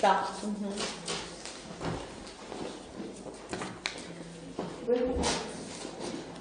Так. Угу.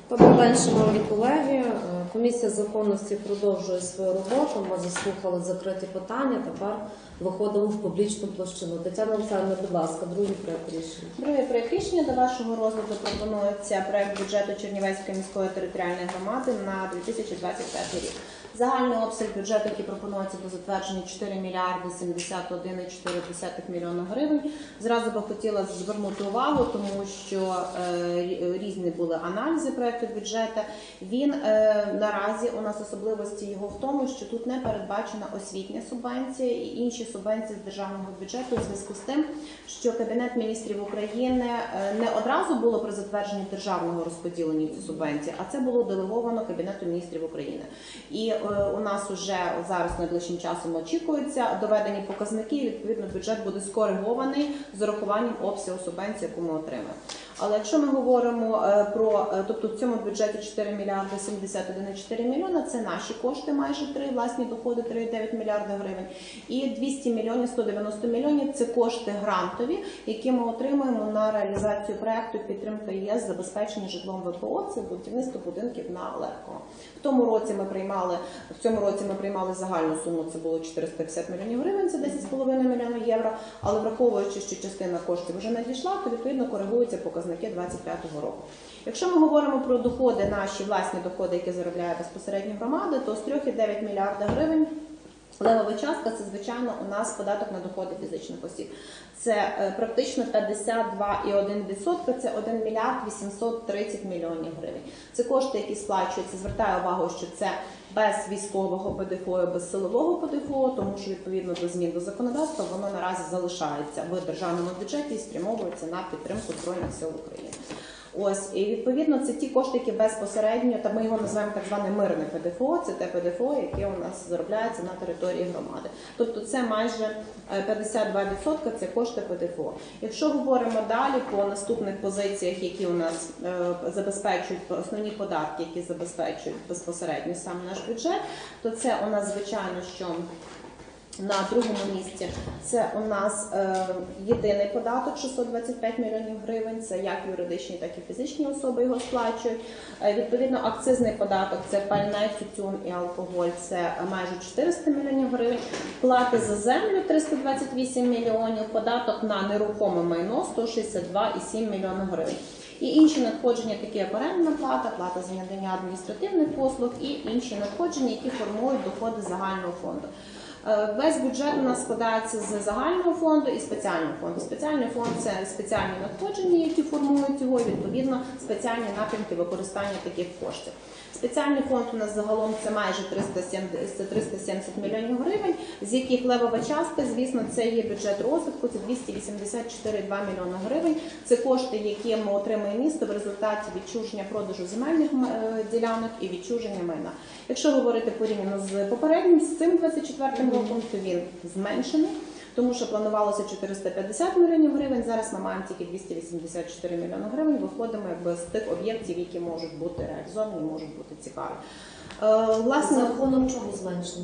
Добрий день, колеги. Е, Комісія законності продовжує свою роботу. Ми заслухали закриті питання. Тепер виходимо в публічну площину. Тетяна Олександровна, будь ласка, другий проект рішення. Друге проєкт рішення до вашого розгляду пропонується проект бюджету Чернівецької міської територіальної громади на 2025 рік. Загальний обсяг бюджету, який пропонується до затвердження 4 мільярди 71,4 мільйона гривень. Зразу би хотіла звернути увагу, тому що е, різні були аналізи проекту бюджету. Він е, наразі у нас особливості його в тому, що тут не передбачена освітня субвенція і інші субвенції з державного бюджету у зв'язку з тим, що Кабінет міністрів України е, не одразу було при затвердженні державного розподілення ці субвенції, а це було делеговано Кабінету міністрів України. І у нас уже зараз найближчим часом очікується доведені показники. і, Відповідно, бюджет буде скоригований з урахуванням обсягу субвенції, яку ми отримаємо. Але якщо ми говоримо е, про, е, тобто в цьому бюджеті 4 мільярди 71,4 мільйона, це наші кошти, майже 3, власні доходи 3,9 мільярда гривень. І 200 мільйонів, 190 мільйонів це кошти грантові, які ми отримуємо на реалізацію проекту підтримка ЄС забезпечення житлом ВПО. Це будівництво будинків на Легкого. В тому році ми приймали в цьому році ми приймали загальну суму. Це було 450 мільйонів гривень, це 10,5 мільйонів євро. Але враховуючи, що частина коштів вже надійшла, то відповідно коригуються показники 2025 року. Якщо ми говоримо про доходи, наші власні доходи, які заробляє безпосередньо громада, то з 3,9 мільярда гривень. Левова частка це звичайно у нас податок на доходи фізичних осіб. Це е, практично 52,1%, це 1 мільярд 830 мільйонів гривень. Це кошти, які сплачуються. Звертаю увагу, що це без військового ПДФО, без силового ПДФО, тому що відповідно до змін до законодавства воно наразі залишається в державному бюджеті і спрямовується на підтримку збройних сил України. Ось і відповідно це ті кошти, які безпосередньо, та ми його називаємо так зване мирне ПДФО. Це те ПДФО, яке у нас заробляється на території громади. Тобто це майже е, 52% це кошти ПДФО. Якщо говоримо далі по наступних позиціях, які у нас е, забезпечують основні податки, які забезпечують безпосередньо сам наш бюджет, то це у нас звичайно, що на другому місці це у нас е, єдиний податок 625 мільйонів гривень. Це як юридичні, так і фізичні особи його сплачують. Е, відповідно, акцизний податок це пальне, тютюн і алкоголь. Це майже 400 мільйонів гривень. Плати за землю 328 мільйонів. Податок на нерухоме майно 162,7 мільйона гривень. І інші надходження, такі як орендна плата, плата за надання адміністративних послуг і інші надходження, які формують доходи загального фонду. Е, Весь бюджет у нас складається з загального фонду і спеціального фонду. Спеціальний фонд це спеціальні надходження, які формують його, і відповідно спеціальні напрямки використання таких коштів. Спеціальний фонд у нас загалом це майже 370, це 370 мільйонів гривень, з яких левова частка, звісно, це є бюджет розвитку, це 284,2 мільйони гривень. Це кошти, які ми отримує місто в результаті відчуження продажу земельних е, ділянок і відчуження майна. Якщо говорити порівняно з попереднім, з цим 24 роком, то він зменшений. Тому що планувалося 450 мільйонів гривень. Зараз ми маємо тільки 284 мільйони гривень. Виходимо якби з тих об'єктів, які можуть бути реалізовані, можуть бути цікаві. Е, Власне, За рахунок чого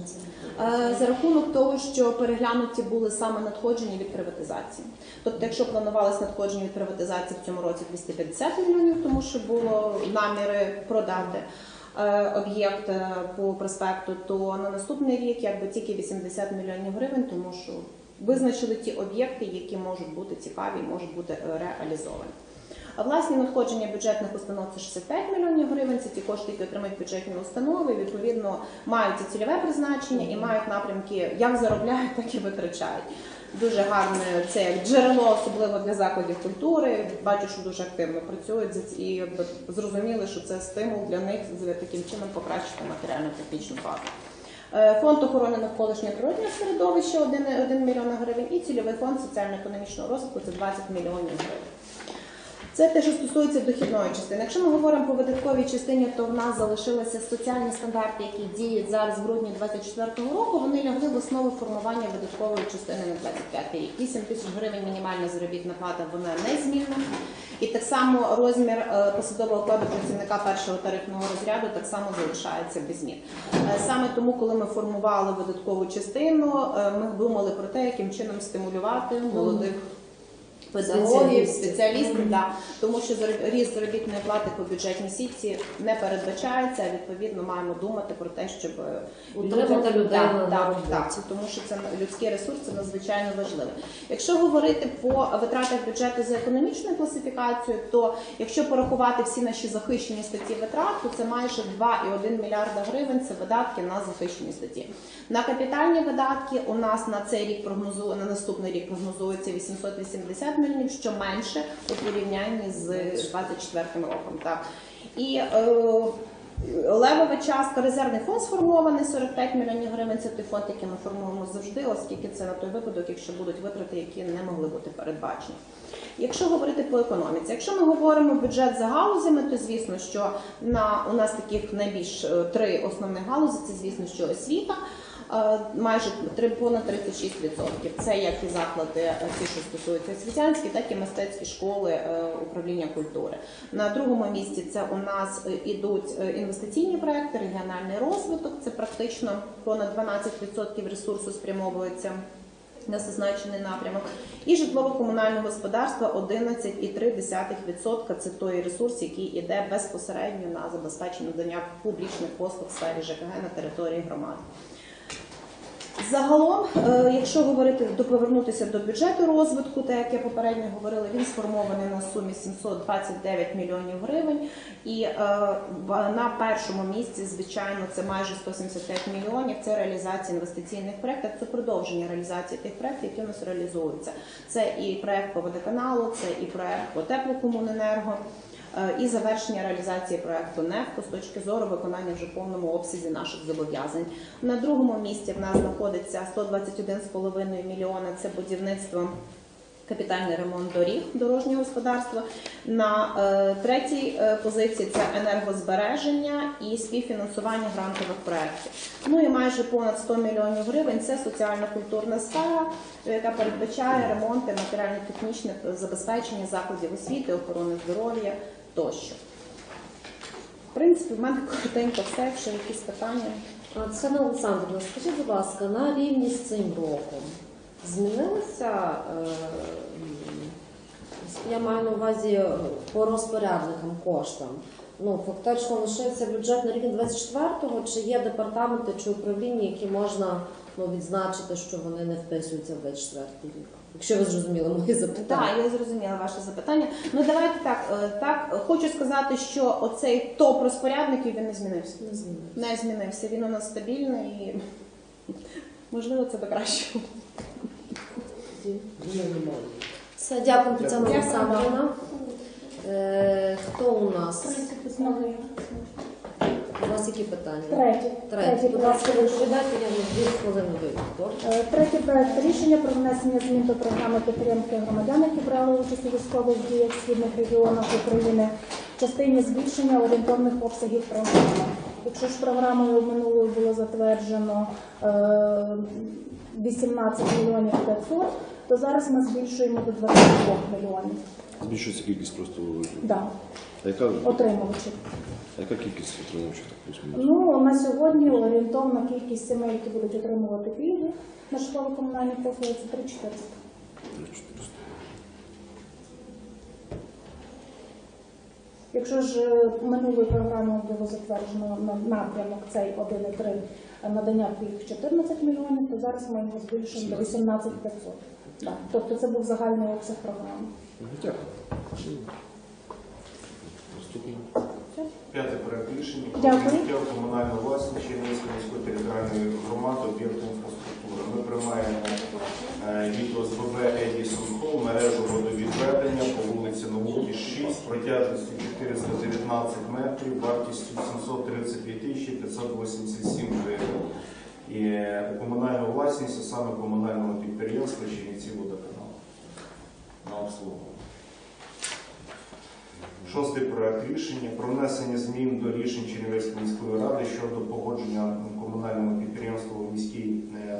це? Е, За рахунок того, що переглянуті були саме надходження від приватизації. Тобто, якщо планувалось надходження від приватизації в цьому році 250 мільйонів, тому що було наміри продати е, об'єкт по проспекту, то на наступний рік якби тільки 80 мільйонів гривень, тому що визначили ті об'єкти, які можуть бути цікаві і можуть бути е, реалізовані. А власні надходження бюджетних установ це 65 мільйонів гривень. Це ті кошти, які отримують бюджетні установи. і, Відповідно, мають і цільове призначення і мають напрямки, як заробляють, так і витрачають. Дуже гарне це як джерело, особливо для закладів культури. Бачу, що дуже активно працюють і зрозуміли, що це стимул для них з- таким чином покращити матеріально-технічну базу. Е, Фонд охорони навколишнього природнього середовища 1, 1 мільйон гривень і цільовий фонд соціально-економічного розвитку це 20 мільйонів гривень. Це те, що стосується дохідної частини. Якщо ми говоримо по видатковій частині, то в нас залишилися соціальні стандарти, які діють зараз в грудні 2024 року. Вони лягли в основу формування видаткової частини на 25 рік. 8 тисяч гривень мінімальна заробітна плата вона незмінна. І так само розмір е, посадового окладу працівника першого тарифного розряду так само залишається без змін. Е, Саме тому, коли ми формували видаткову частину, е, ми думали про те, яким чином стимулювати молодих педагогів, Спеціалістів. да, тому що ріст заробітної плати по бюджетній сітці не передбачається. а Відповідно, маємо думати про те, щоб е, Утримати людей на так, так, тому що це людський ресурс це надзвичайно важливо. Якщо говорити по витратах бюджету за економічною класифікацією, то якщо порахувати всі наші захищені статті витрат, то це майже 2,1 мільярда гривень. Це видатки на захищені статті. На капітальні видатки у нас на цей рік прогнозує на наступний рік прогнозується 880 мільйонів, що менше у порівнянні з 24 роком. Так і е, Левова частка, резервний фонд сформований 45 мільйонів гривень. Це той фонд, який ми формуємо завжди, оскільки це на той випадок, якщо будуть витрати, які не могли бути передбачені. Якщо говорити по економіці, якщо ми говоримо бюджет за галузями, то звісно, що на у нас таких найбільш е, три основних галузі. Це звісно, що освіта. Е, Майже понад 36%. Це як і заклади, е, ті, що стосуються освітянські, так і мистецькі школи е, управління культури. На другому місці це у нас ідуть інвестиційні проекти, регіональний розвиток. Це практично понад 12% ресурсу спрямовується на зазначений напрямок. І житлово-комунальне господарство 11,3%. Це той ресурс, який йде безпосередньо на забезпечення надання публічних послуг в сфері ЖКГ на території громади. Загалом, е, якщо говорити до повернутися до бюджету розвитку, так як я попередньо говорила, він сформований на сумі 729 мільйонів гривень. І е, на першому місці, звичайно, це майже 175 мільйонів. Це реалізація інвестиційних проєктів, це продовження реалізації тих проєктів, які у нас реалізуються. Це і проєкт по водоканалу, це і проєкт по теплокомуненерго. Е, І завершення реалізації проекту НЕФКО з точки зору виконання вже повному обсязі наших зобов'язань. На другому місці в нас знаходиться 121,5 мільйона. Це будівництво. Капітальний ремонт доріг дорожнього господарства. На е, третій е, позиції це енергозбереження і співфінансування грантових проєктів. Ну і майже понад 100 мільйонів гривень це соціально-культурна сфера, яка передбачає ремонти матеріально-технічних забезпечення закладів освіти, охорони здоров'я тощо. В принципі, в мене коротенько все, якщо якісь питання. Оксана Олександрівна, скажіть, будь ласка, на рівні з цим роком змінилися, е, я маю на увазі е, по розпорядникам коштам. Ну, фактично лишився бюджет на рівні 24-го, чи є департаменти чи управління, які можна ну, відзначити, що вони не вписуються в 24-й рік? Якщо ви зрозуміли мої запитання. Так, я зрозуміла ваше запитання. Ну давайте так. е, Так хочу сказати, що оцей топ розпорядників він не змінився. Не змінилося. Не змінився. Він у нас стабільний і можливо це до кращого. Все, дякую, Тетяна Дякую. Олександрівна. Е, хто у нас? У вас які питання? Третє. Третє. Будь ласка, відповідайте, я на дві хвилини вийду. Е, Третій проект рішення про внесення змін до програми підтримки громадян, які брали участь у військових діях в східних регіонах України в частині збільшення орієнтовних обсягів програми. Якщо ж програмою минулою було затверджено е, 18 мільйонів 500, то зараз ми збільшуємо до 22 мільйонів. Збільшується кількість просто Да, а яка, отримувачів. а яка кількість отримувачів так плюс-мінус? Ну, на сьогодні орієнтовна кількість сімей, які будуть отримувати пільги на житлово-комунальні послуги, це 3400. 400. Якщо ж е, минулою програмою було затверджено на напрямок цей 1,3 надання пільг 14 мільйонів, то зараз ми його збільшуємо до 18 500. Так. Тобто це був загальний обсяг програми. Дякую. П'яте проект рішення про в комунальну власність Чернігівської міської територіальної громади об'єкту інфраструктури. Ми приймаємо е, від ОСББ Едісон Холл мережу водовідведення по вулиці Науки 6 протяжністю 419 метрів, вартістю 732 тисячі 587 гривень. І е, комунальну власність, а саме комунального підприємства Чернівці водоканал на обслуговування. Шостий проект рішення про внесення змін до рішень Чернівецької міської ради щодо погодження комунальному підприємству міський е,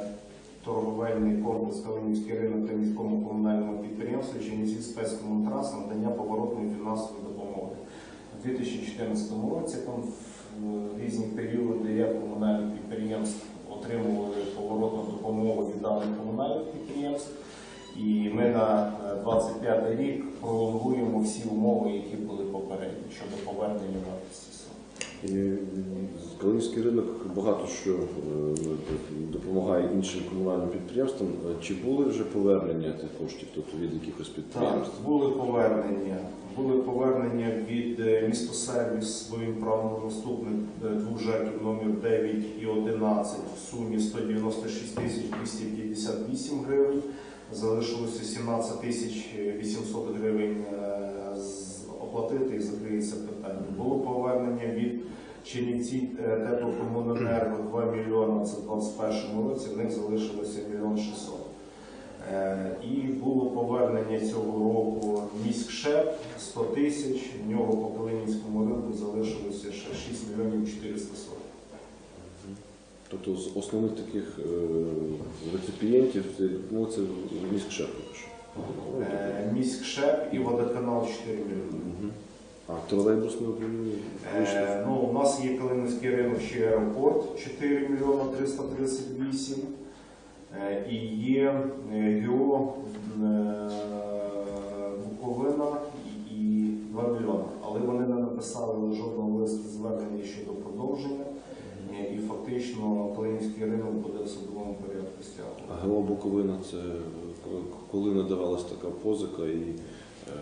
торговельний комплекс Калинівський ринок та міському комунальному підприємству Чернівці спецкомунтранс надання поворотної фінансової допомоги. У 2014 році там в різні періоди як комунальних підприємств отримували поворотну допомогу від даних комунальних підприємств. І ми на е, 25 рік пролонгуємо всі умови, які були попередні щодо повернення вартості суми. Калинівський ринок багато що е, допомагає іншим комунальним підприємствам. Е, Чи були вже повернення тих коштів, тобто від якихось Так, були повернення. Були повернення від е, містосервіс своїм правонаступник е, двох жертв номер 9 і 11 в сумі 196 тисяч 258 гривень. Залишилося 17 тисяч 800 гривень оплатити і закриється питання. Було повернення від Чернівці е, теплокомуненерго 2 мільйони, це в 2021 році, в них залишилося 1 мільйон 600. Е, І було повернення цього року міськшеп 100 тисяч. В нього по Калинівському ринку залишилося ще 6 мільйонів 440. Тобто з основних таких е, реципієнтів це, ну, це міськшеп. Е, Міськшеп і водоканал 4 мільйони. А тролейбусне управління? Е, Ну, у нас є Калинівський ринок ще аеропорт 4 мільйона 338. Е, І є е, ГО е, Буковина і- і 2 мільйони. Але вони не написали жодного листу звернення щодо продовження. Е, І фактично Калинівський ринок буде в судовому порядку стягувати. А ГО Буковина це коли- надавалась така позика і е,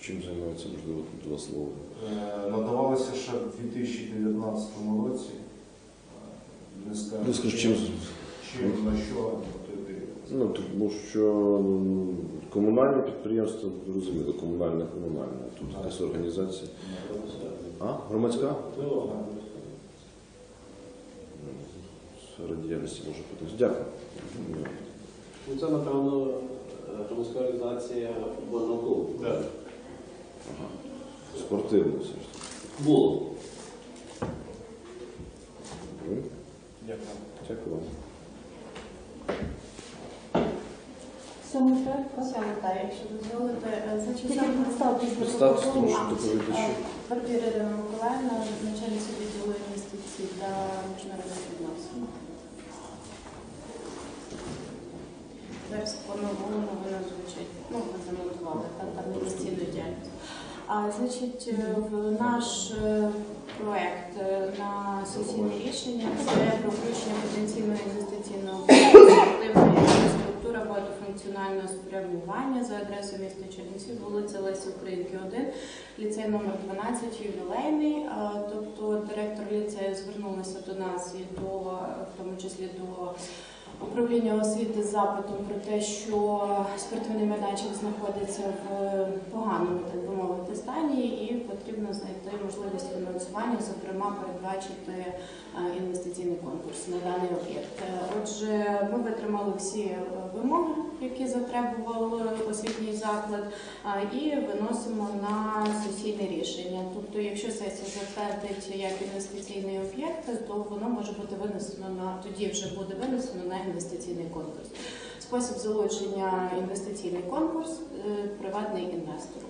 чим займається, можливо, два слова. Е, Надавалося ще в 2019 році. Е, Не скажу, Ну, чим, чим на що ну, тому що м, комунальне підприємство, зрозуміло, комунальне, комунальне. Тут якась організація. А? Громадська? Сфера діяльності може бути. Дякую. Ну, Це, напевно, е, громадська організація футбольного клубу. Так. Ага. Спортивне все ж. Було. Дякую. Дякую вам. Сьомий проект. якщо дозволите. Е, будь Представтесь, ласка. тому що доповідачі. Барбір Ірина Миколаївна, начальниця відділу інвестицій для міжнародних Зараз по-новому вона звучить. Ну, ви замонтували, там, там інвестиційну діяльність. А, значить, е, в наш е, проект е, на сесійне рішення це про включення потенційного інвестиційного проекту «Спортивна інфраструктура багатофункціонального спрямування за адресою міста Чернівці, вулиця Лесі Українки, 1, ліцей номер 12, ювілейний. Тобто директор ліцею звернулася до нас і до, в тому числі до управління освіти з запитом про те, що спортивний майданчик знаходиться в поганому, так би мовити, стані, і потрібно знайти можливість фінансування, зокрема передбачити е, інвестиційний конкурс на даний об'єкт. Е, Отже, ми витримали всі е, вимоги, які затребував освітній заклад, і виносимо на сесійне рішення. Тобто, якщо сесія затвердить як інвестиційний об'єкт, то воно може бути винесено на тоді вже буде винесено на інвестиційний конкурс. Спосіб залучення інвестиційний конкурс е, приватний інвестор.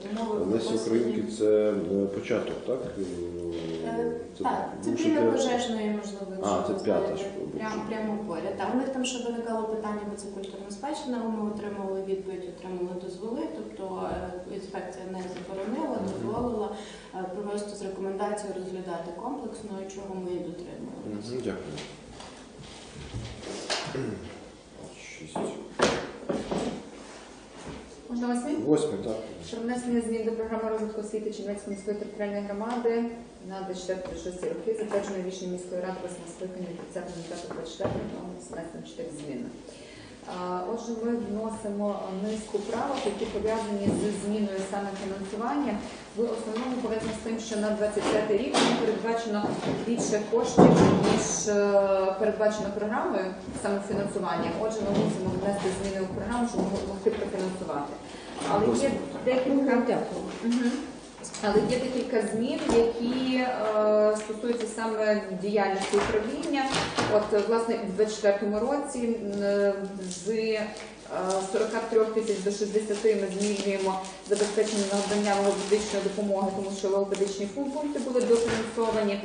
Лесі Українки це е, початок, так? Е, Так, це біля пожежної, можливо, А, це п'ята Прямо, прямо поряд. Так, у них там ще виникало питання, бо це культурна спадщина, ми отримали відповідь, отримали дозволи, тобто інспекція не заборонила, дозволила провести з рекомендацією розглядати комплексно, чого ми і дотримуємося. Дякую. Можна восьмий? Восьме, так. Про внесення змін до програми розвитку освіти Чернівецької міської територіальної громади на 24-26 роки, затверджене рішення міської ради 8 скликання 30.05.24, внесено 4 зміни. Отже, ми вносимо низку правок, які пов'язані з зміною саме фінансування. В основному пов'язано з тим, що на 25 рік нам передбачено більше коштів, ніж е, передбачено програмою саме фінансування. Отже, ми мусимо внести зміни у програму, щоб ми могли профінансувати. Але є декілька. Але є декілька змін, які е, стосуються саме діяльності управління. От, е, власне, у 2024 році м, з е, 43 тисяч до 60 ми змінюємо забезпечення надання логопедичної допомоги, тому що логопедичні пункти були дофінансовані.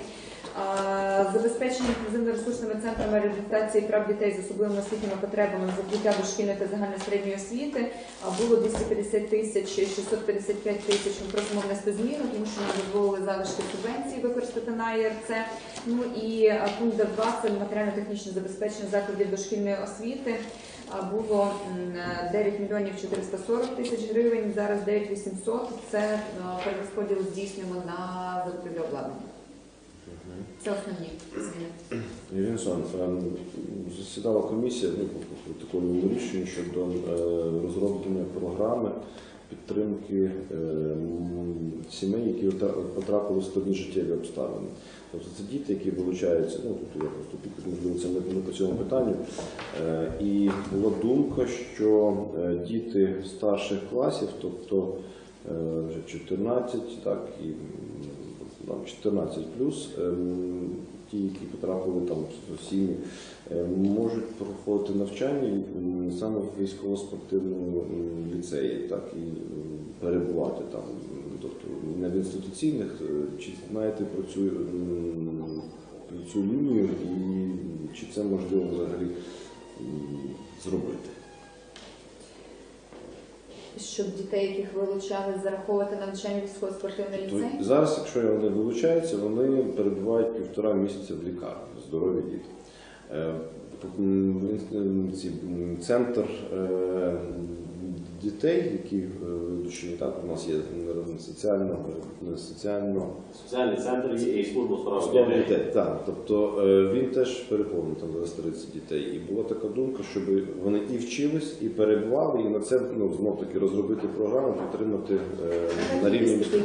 Забезпечення інклюзивно-ресурсними центрами реабілітації прав дітей з особливими освітніми потребами закриття дошкільної та загальної середньої освіти було 250 тисяч 655 тисяч. Ми просимо внести зміну, тому що нам дозволили залишки субвенції використати на ЄРЦ. Ну і пункт 2 це матеріально-технічне забезпечення закладів дошкільної освіти. Було м, 9 мільйонів 440 тисяч гривень, зараз 9 800. Це а, перерозподіл здійснюємо на закупівлю обладнання. Це основні зміни. Ірина е, засідала комісія ну, по такому рішенню щодо е, розроблення програми підтримки е, сімей, які потрапили в складні життєві обставини. Тобто це діти, які вилучаються, ну тут я просто під- можливо це не, по цьому питанню. Е, І була думка, що е, діти старших класів, тобто е, вже 14, так і 14 плюс, ем, ті, які потрапили там в сім'ї, можуть проходити навчання саме в військово-спортивному ліцеї, так і перебувати там, тобто не в інституційних, е, чи знаєте про цю, про цю лінію і чи це можливо взагалі зробити. Щоб дітей, яких вилучали, зараховувати на навчання військово-спортивний То ліцей. зараз, якщо вони вилучаються, вони перебувають півтора місяця в лікарні, здорові діти. Е, Центр е, дітей, які е, так, у нас є соціально, соціально Соціальний центр і служба справ дітей. дітей, так. Тобто він теж переповнений там зараз 30 дітей. І була така думка, щоб вони і вчились, і перебували, і на це ну, знов таки розробити програму, підтримати е, на рівні дітей?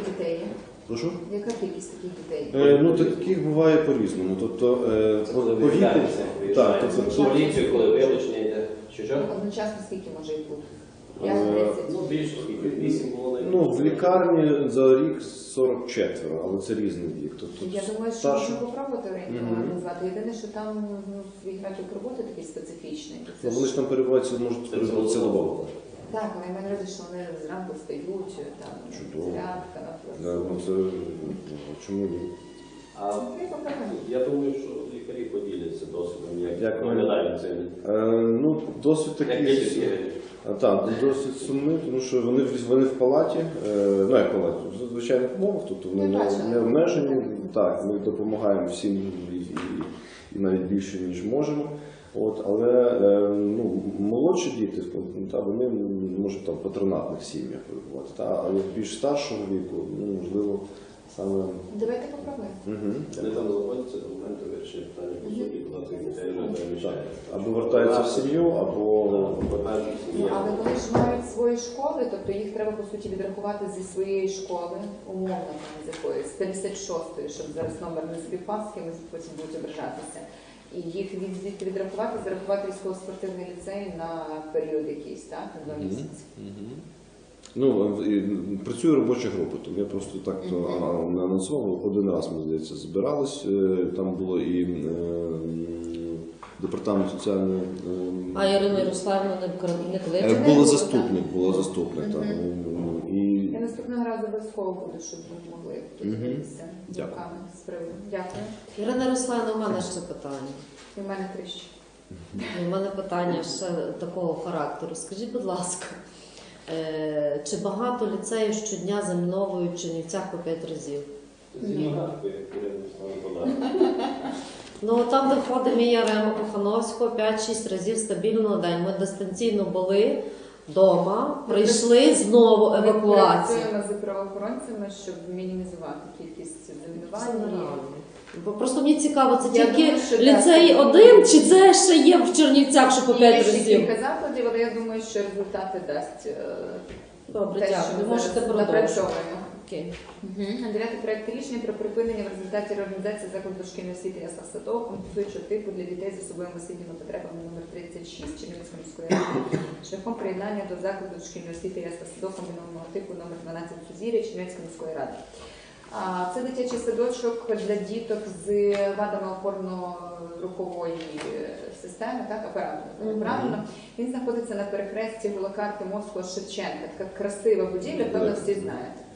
Прошу? Яка кількість таких дітей? Е, ну таких буває по-різному. Тобто е, Це по, коли по віку. Так, виїжджається тобто тут поліцію, коли вилучення йде. Що що? Одночасно скільки може їх бути? Е, 5-10? Ну, більше, скільки? Вісім було ну, в лікарні за рік 44, але це різний вік. Тобто Я думаю, що старші- можна попробувати Мгм. організувати. Єдине, що там ну, свій графік роботи такий специфічний. Це Ну, ж- вони ж там перебувають, можуть перебувати це добово. Так, але я маю на що вони зранку встають, там Чудово. зарядка, Да, ну, це ну, чому ні? А попробуємо. я думаю, що лікарі поділяться досвідом, як, Як вони- це. Е, ну, досвід Як такий. діти А, Так, досить сумний, тому що вони, в- вони в палаті, е, ну як палаті, в звичайних умовах, тобто вони не, не обмежені. Так, ми допомагаємо всім і, і, і навіть більше, ніж можемо. От, але е, ну, молодші діти, ну, та, вони можуть там в патронатних сім'ях перебувати. Та, але більш старшого віку, ну, можливо, саме. Давайте попробуємо. Угу. Вони там знаходяться документи вирішення питання по суті, цих дітей Так. Або вертаються в сім'ю, або Ну, сім'я. але вони ж мають свої школи, тобто їх треба по суті відрахувати зі своєї школи, умовно там, з якоїсь, з 56-ї, щоб зараз номер не співпав, з кимось потім будуть ображатися. І їх від від, відрахувати, зарахувати військово-спортивний ліцей на період якийсь, так, на два місяці. Ну, і працює робоча група, тому я просто так то а, не анонсував. Один раз, ми здається, збирались. е, Там було і е, департамент соціальної. е, А Ірина Ярославівна не е, кличе? Було було, заступник, було заступник. Ну, І Я наступного разу обов'язково буду, щоб ви могли поділитися Дякую. з приводу. Дякую. Ірина Ярославівна, у мене ще питання. І в мене трішки. У мене питання ще такого характеру. Скажіть, будь ласка, е, чи багато ліцеїв щодня заміновують в Чернівцях по 5 разів? Зімографку, Ну там, де ходить мій Ярема Кохановського 5-6 разів стабільно на день. Ми дистанційно були вдома, прийшли знову Ми працюємо з правоохоронцями, щоб мінімізувати кількість замінувань. Бо Просто мені цікаво, це Я тільки думаю, що ліцей один, чи це ще є в Чернівцях, що по І 5 Є ще разів? кілька закладів, але я думаю, що результати дасть е, Добре, Те, що дякую. ми Можете зараз напрацьовуємо. Окей. Мгм. Дев'ятий проект рішення про припинення в результаті реорганізації закладу дошкільної освіти ясла садок компенсуючого типу для дітей з особливими освітніми потребами номер 36 Чернівської міської ради шляхом приєднання до закладу дошкільної освіти ясла садок комбінованого типу номер 12 Сузір'я Чернівської міської ради. А, Це дитячий садочок для діток з вадами опорно-рухової е, системи, так, апарату. Мгм. Правильно? Він знаходиться на перехресті Гулакарти Морського Шевченка. Така красива будівля, певно, всі знаєте.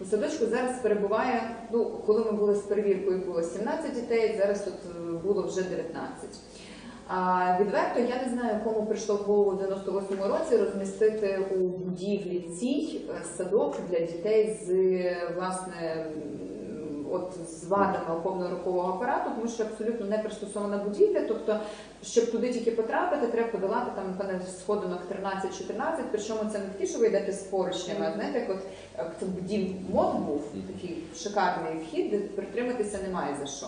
У садочку зараз перебуває, ну, коли ми були з перевіркою, було 17 дітей, зараз тут е, було вже 19. А відверто я не знаю, кому прийшло в голову в 98-му році розмістити у будівлі цій е, садок для дітей з власне м, от з вадами опорно-рухового апарату, тому що абсолютно не пристосована будівля. Тобто, щоб туди тільки потрапити, треба подолати там напевне сходинок 13-14, Причому це не такі, що ви йдете з поручнями, а знаєте, як от це дім мод був такий шикарний вхід, де притриматися немає за що.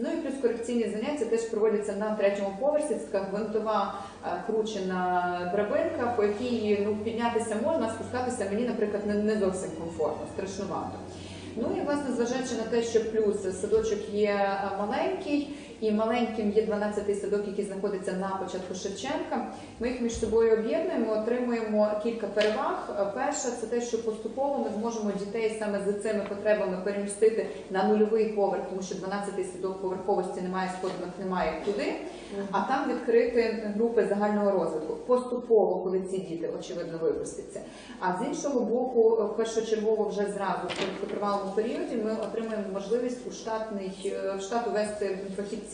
Ну і плюс корекційні заняття теж проводяться на третьому поверсі. Це така гвинтова е, кручена драбинка, по якій ну піднятися можна, а спускатися мені, наприклад, не, не зовсім комфортно, страшнувато. Ну і власне, зважаючи на те, що плюс садочок є маленький, і маленьким є 12-й садок, який знаходиться на початку Шевченка. Ми їх між собою об'єднуємо, отримуємо кілька переваг. Перша це те, що поступово ми зможемо дітей саме з цими потребами перемістити на нульовий поверх, тому що 12-й садок поверховості немає, сходинок немає туди. А там відкрити групи загального розвитку поступово, коли ці діти очевидно випустяться. А з іншого боку, першочергово вже зразу в короткотривалому періоді ми отримаємо можливість у штатний е, в штат увести фахівців.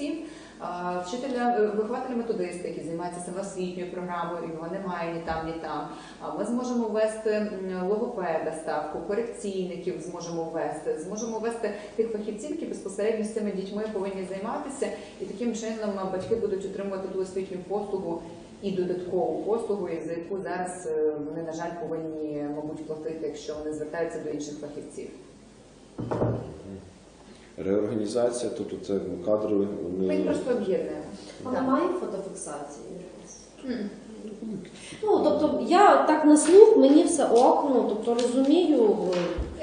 А, Вчителя, е, вихователя методиста, який займається самоосвітньою програмою, його немає ні там, ні там. Ми зможемо ввести логопеда ставку, корекційників зможемо ввести, зможемо ввести тих фахівців, які безпосередньо з цими дітьми повинні займатися, і таким чином батьки будуть отримувати ту освітню послугу і додаткову послугу, за яку зараз е, вони, на жаль, повинні, мабуть, платити, якщо вони звертаються до інших фахівців. Реорганізація, тобто це ну, кадрові, Ми вони просто об'єднуємо. Вона має фотофіксацію якусь? Ну, тобто, я так на слух, мені все ок, ну, тобто розумію.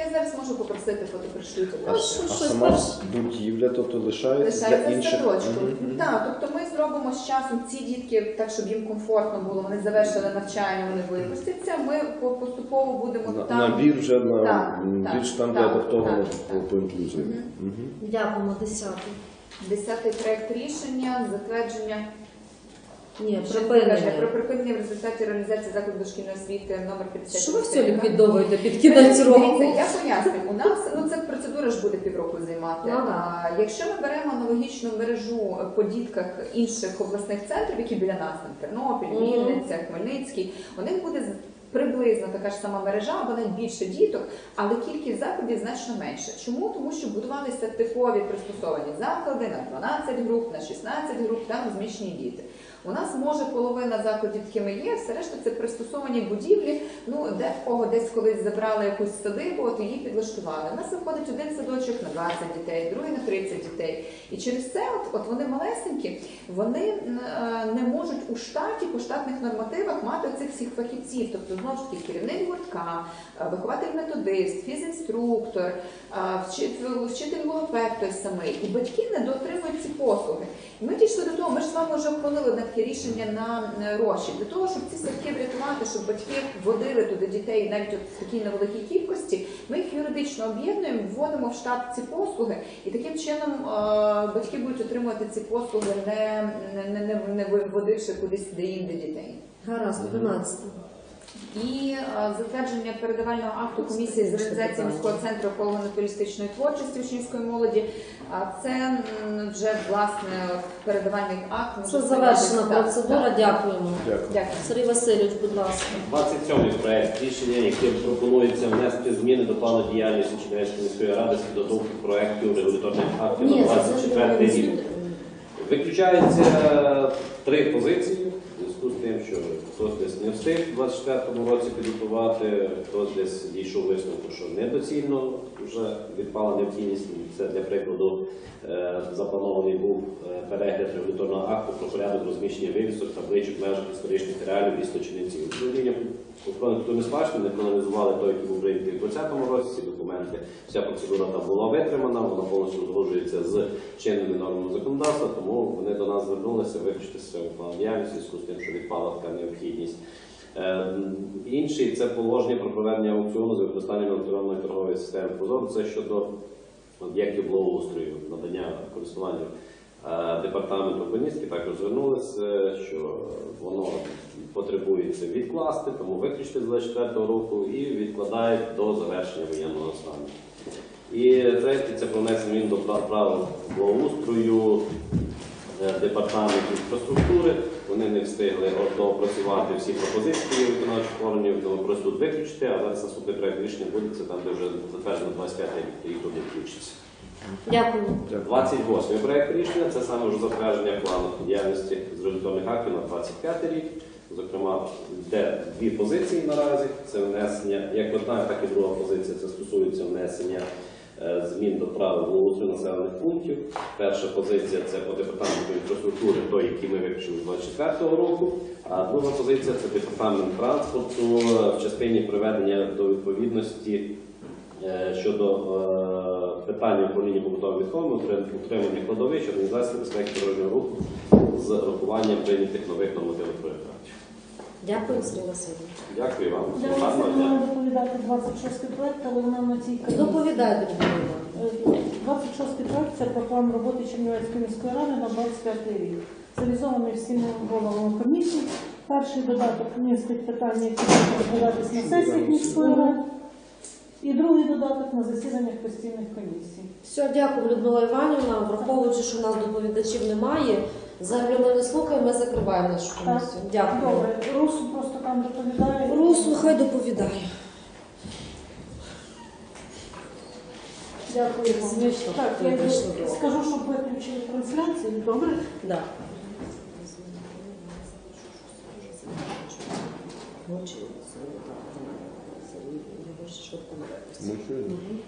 Я зараз можу попросити фотопришлють. Ну, а сама будівля, тобто лишається для Лишається інших. садочку. Мгм, мгм. Так, тобто ми зробимо з часом ці дітки так, щоб їм комфортно було. Вони завершили навчання, вони випустяться. Ми по- поступово будемо На- там. Набір вже на Так, м, так, більш там, де так, по, так. по інклюзії. Мгм. Мгм. Дякуємо, десятий. Десятий проект рішення, затвердження Ні, припинення. про припинення в результаті реалізації закладу дошкільної освіти номер 50. Що ви все ліквідовуєте під кінець року? Я поясню. У нас ну це процедура ж буде півроку займати. Ну, да. А якщо ми беремо аналогічну мережу по дітках інших обласних центрів, які біля нас там Тернопіль. Вінниця, Хмельницький, у них буде приблизно така ж сама мережа, або навіть більше діток, але кількість закладів значно менше. Чому? Тому що будувалися типові пристосовані заклади на 12 груп, на 16 груп, там розміщені діти. У нас може половина закладів є, все решта це пристосовані будівлі. Ну де в кого десь колись забрали якусь садибу, от її підлаштували. У нас виходить один садочок на 20 дітей, другий на 30 дітей. І через це, от, от вони малесенькі, вони е, не можуть у штаті по штатних нормативах мати цих всіх фахівців. Тобто знову ж таки керівник гуртка, е, вихователь-методист, фізінструктор, е, вчитель логопед той самий. І батьки не дотримують ці послуги. І ми дійшли до того, ми ж з вами вже ухвалили таке рішення на гроші. Для того, щоб ці садки врятувати, щоб батьки водили туди дітей навіть от в такій невеликій кількості, ми їх юридично об'єднуємо, вводимо в штат ці послуги, і таким чином е, батьки будуть отримувати ці послуги, не, не, не, не, не виводивши кудись де-інде дітей. Гаразд, 11. І е, затвердження передавального акту комісії з реалізації міського центру еколого-натуралістичної творчості учнівської молоді. А це м, вже власне передавальний акт. Це завершена процедура, Так, дякуємо. Дякую. Дякую. Сергій Васильович, будь ласка. 27 проект рішення, яким пропонується внести зміни до плану діяльності Чернівецької міської ради з підготовки проєктів регуляторних актів на Ні, це 24 рік. взагалі Виключаються три позиції в зв'язку з тим, що хтось десь не встиг у 24 році підготувати, хтось десь дійшов висновку, що недоцільно вже відпала необхідність. Це для прикладу е, запланований був е, перегляд регуляторного акту про порядок розміщення вивісок табличок межах історичних реалів міста Чернівців. Охорони культурної спадщини, не проаналізували той, який був прийнятий в 2020 році, ці документи. Вся процедура там була витримана, вона повністю узгоджується з чинними нормами законодавства, тому вони до нас звернулися виключити з цього плану діяльності, зв'язку з тим, що відпала така необхідність. Е, Інший це положення про проведення аукціону з використанням електронної торгової системи Позор. Це щодо об'єктів благоустрою, надання користування департамент урбаністики також звернулися, що воно потребується відкласти, тому виключити з 24 року і відкладають до завершення воєнного стану. І третє це внесення змін до правил благоустрою е, департаменту інфраструктури. Вони не встигли доопрацювати всі пропозиції виконавчих органів, тому просто виключити, а зараз наступний проект рішення буде це там, де вже затверджено 25 рік, і туди включиться. Дякую. 28 проект рішення це саме вже затвердження плану діяльності з регуляторних актів на 25 рік. Зокрема, де дві позиції наразі. Це внесення, як одна, так і друга позиція. Це стосується внесення е, змін до правил благоустрою населених пунктів. Перша позиція це по департаменту інфраструктури, той, який ми вивчили з 24 року. А друга позиція це департамент транспорту е, в частині приведення до відповідності щодо е, питання управління побутовими відходами, утримання кладовищ, організації безпеки дорожнього руху з урахуванням прийнятих нових нормативних проєктів. Дякую, Сергій Васильович. Дякую вам. Я вас доповідати 26 проект, але вона на цій комісії. Доповідайте, Людмила. Е, 26 проект це про план роботи Чернівецької міської ради на 25 рік. Реалізований всіми головами комісії. Перший додаток містить питання, які будуть розглядатись на сесіях міської ради. І другий додаток на засіданнях постійних комісій. Все, дякую, Людмила Іванівна. Враховуючи, що у нас доповідачів немає, взагалі ми не слухаємо, ми закриваємо нашу комісію. Дякую. Добре, Русу просто там доповідає. Русу, хай доповідає. Дякую вам. Смішно. Так, я до- скажу, щоб виключили трансляцію. Добре? Да. Ну, що? Мгм.